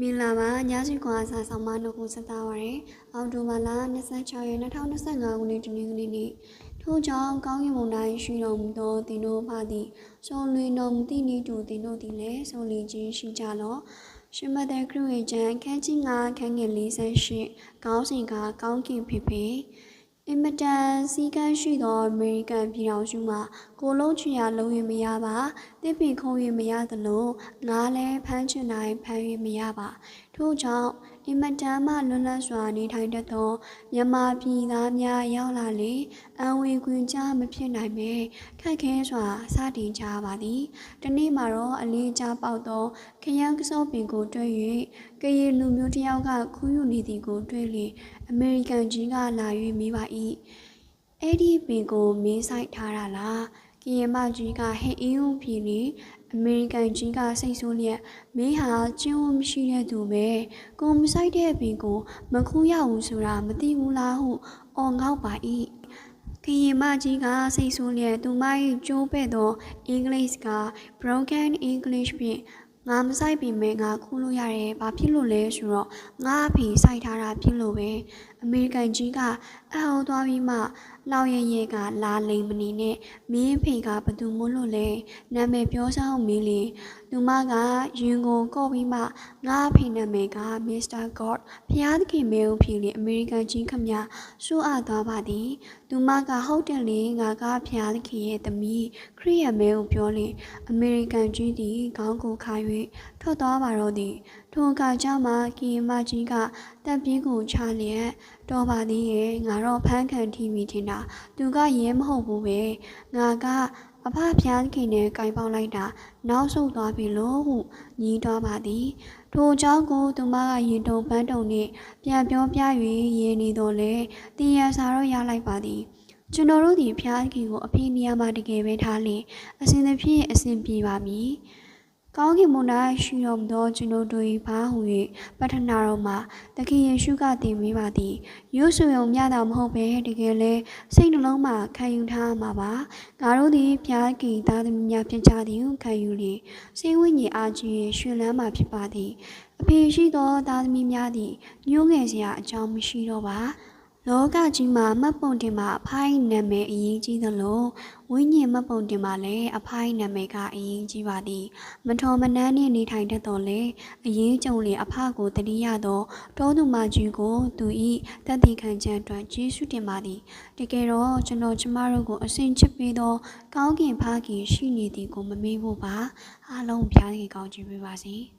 မင်္ဂလာပါညစီကွာစာဆောင်မနှုတ်ကိုဆက်သားပါရယ်အော်တိုဘာလ26ရက်2025ခုနှစ်တနင်္ဂနွေနေ့ထို့ကြောင့်ကောင်းကင်ဘုံတိုင်းရှိတော်မူသောသင်တို့ဖသည်စုံလွင်တော်မူသည့်နေ့တူသင်တို့သည်လည်းစုံလင်ခြင်းရှိကြလော့ရှင်မသက်ခရစ်ဝင်ကျမ်းခန်းကြီး9ခန်းငယ်48ကောင်းစဉ်ကကောင်းကင်ဖေဖေ အင်မတန်စီကန်းရှိသောအမေရိကန်ပြည်ထောင်စုမှာကိုလုံးချရာလုံးရင်မရပါတစ်ပင်ခုံရင်မရသလိုငါလည်းဖမ်းချင်တိုင်းဖမ်းရင်မရပါထို့ကြောင့် အင်မတန်မှလွတ်လပ်စွာနေထိုင်တတ်သောမြန်မာပြည်သားများရောက်လာလေအံဝင်ခွင်ကြမဖြစ်နိုင်ပဲခက်ခဲစွာစတင်ကြပါသည်တနေ့မှာတော့အလေးကြပေါက်သောခရမ်းကစောပင်ကိုတွေ့၍ကရင်လူမျိုးတစ်ယောက်ကခူးယူနေသည်ကိုတွေ့လေအမေရိကန်ကြီးကလာ၍မိပါ၏အဲ့ဒီပင်ကိုမင်းဆိုင်ထားတာလား ကရင်မကြီးကဟဲ့အင်းဦးပြည်နေအမေရိကန်ကြီးကစိတ်ဆိုးလျက်မင်းဟာကျင်းဝမရှိတဲ့သူပဲကိုမဆိုင်တဲ့ပင်ကိုမခူးရဘူးဆိုတာမသိဘူးလားဟုအော်ငေါက်ပါ၏ကရင်မကြီးကစိတ်ဆိုးလျက်သူမ၏ကျိုးပဲ့သောအင်္ဂလိပ်က broken english ဖြင့် ငါမဆိုင်ပြီမဲငါခူးလို့ရတယ်ဘာဖြစ်လို့လဲဆိုတော့ငါအဖေစိုက်ထားတာဖြစ်လို့ပဲအမေရိကန်ကြီးကအဟောသွားပြီးမှလောက်ရရဲကလာလိမ်မနေနဲ့မင်းဖေကဘသူမို့လို့လဲနာမည်ပြောဆောင်မင်းလေ သူမကရင်ကိုကော့ပြီးမှငါအဖေနာမည်ကမစ္စတာဂေါ့ဖျားသခင်မဲဦးဖြစ်လေအမေရိကန်ကြီးခမရှုအပ်သွားပါသည်သူမကဟုတ်တယ်လေငါကဖျားသခင်ရဲ့သမီးခရီးယမဲဦးပြောလေအမေရိကန်ကြီးသည်ခေါင်းကိုခါ၍ထွက်သွားပါတော့သည် ထိုအခါကျမှကီယမကြီးကတပ်ပြင်းကိုချလျက်တော်ပါသေးရဲ့ငါတော့ဖမ်းခံထိမိထင်တာသူကရဲမဟုတ်ဘူးပဲငါကအဖဖျားခင်နဲ့ကြိုင်ပေါက်လိုက်တာနောက်ဆုတ်သွားပြီလို့ဟုညီးသွားပါသည်ထိုအကြောင်းကိုသူမကရင်တုံပန်းတုံနှင့်ပြန်ပြောပြ၍ရင်းနေတော့လေတင်ရစာတော့ရလိုက်ပါသည်ကျွန်တော်တို့ဒီဖျားခင်ကိုအဖေနေရာမှာတကယ်ပဲထားလေအစဉ်သဖြင့်အစဉ်ပြေပါမည် ကောင်းကင်မွန်၌ရှိတော်မူသောကျွန်ုပ်တို့၏ဘာဟု၍ပတ္ထနာတော်မှာသခင်ယေရှုကတည်မိပါသည်ရုပ်ဆိုရုံမျှတာမဟုတ်ပဲတကယ်လဲစိတ်နှလုံးမှာခံယူထားမှာပါငါတို့သည်ဖျားကီသားသမီးများဖြစ်ကြသည်ဟုခံယူလျင်စိတ်ဝိညာဉ်အားကြီး၍ရှင်လန်းမှာဖြစ်ပါသည်အဖေရှိသောသားသမီးများသည်ညှိုးငယ်စရာအကြောင်းမရှိတော့ပါ လောကကြီးမှာမှတ်ပုံတင်မှာအဖိုင်းနာမည်အရေးကြီးသလိုဝိညာဉ်မှတ်ပုံတင်မှာလည်းအဖိုင်းနာမည်ကအရေးကြီးပါသည်မထော်မနှမ်းနှင့်နေထိုင်တတ်တော်လဲအရေးကြုံလေအဖကိုတတိယသောတောသူမကြီးကိုသူ၏တတ်သိခံချက်အတွက်ကျေးဇူးတင်ပါသည်တကယ်တော့ကျွန်တော်ကျမတို့ကိုအစဉ်ချစ်ပေးသောကောင်းကင်ဖခင်ရှိနေသည်ကိုမမေ့ဖို့ပါအားလုံးဘုရားခင်ကောင်းချီးပေးပါစေ။